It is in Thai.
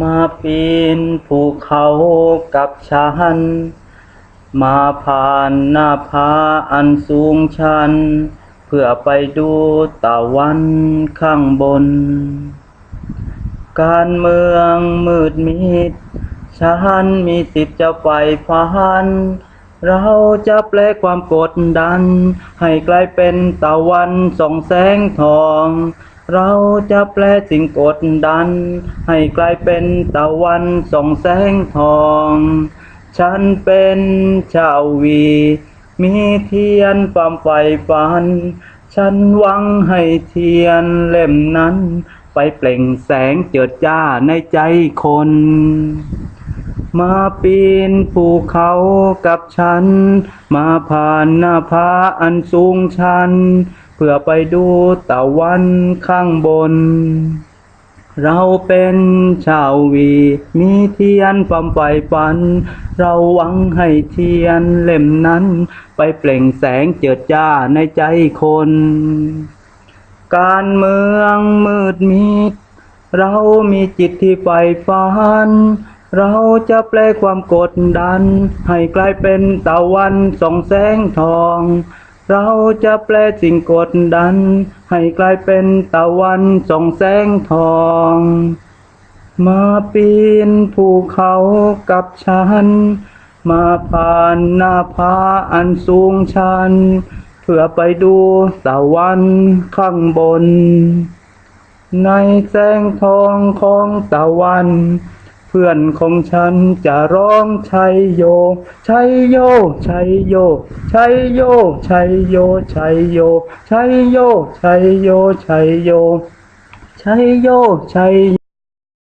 มาปีนภูเขากับฉัน มาผ่านหน้าผาอันสูงชัน เพื่อไปดูตะวันข้างบน การเมืองมืดมิด ฉันมีสิทธิ์จะไปพันเราจะแปลความกดดัน ให้กลายเป็นตะวันส่องแสงทอง เราจะแปลสิ่งกดดัน ให้กลายเป็นตะวันส่องแสงทอง ฉันเป็นชาววี มีเทียนความใฝ่ฝัน ฉันหวังให้เทียนเล่มนั้น ไปเปล่งแสงเจิดจ้าในใจคน มาปีนภูเขากับฉัน มาผ่านหน้าผาอันสูงชัน เพื่อไปดูตะวันข้างบน เราเป็นชาววี มีเทียนความใฝ่ฝัน เราหวังให้เทียนเล่มนั้น ไปเปล่งแสงเจิดจ้าในใจคน การเมืองมืดมิด เรามีจิตที่ใฝ่ฝันเราจะแปลความกดดัน ให้กลายเป็นตะวันส่องแสงทอง เราจะแปลสิ่งกดดัน ให้กลายเป็นตะวันส่องแสงทอง มาปีนภูเขากับฉัน มาผ่านหน้าผาอันสูงชัน เพื่อไปดูตะวันข้างบน ในแสงทองของตะวัน พื่อนของฉันจะร้องชัยโยชัยโยชัยโยชัยโยชัยโยชัยโยชัยโยชัยโยชัยโยชัยโยชัยโย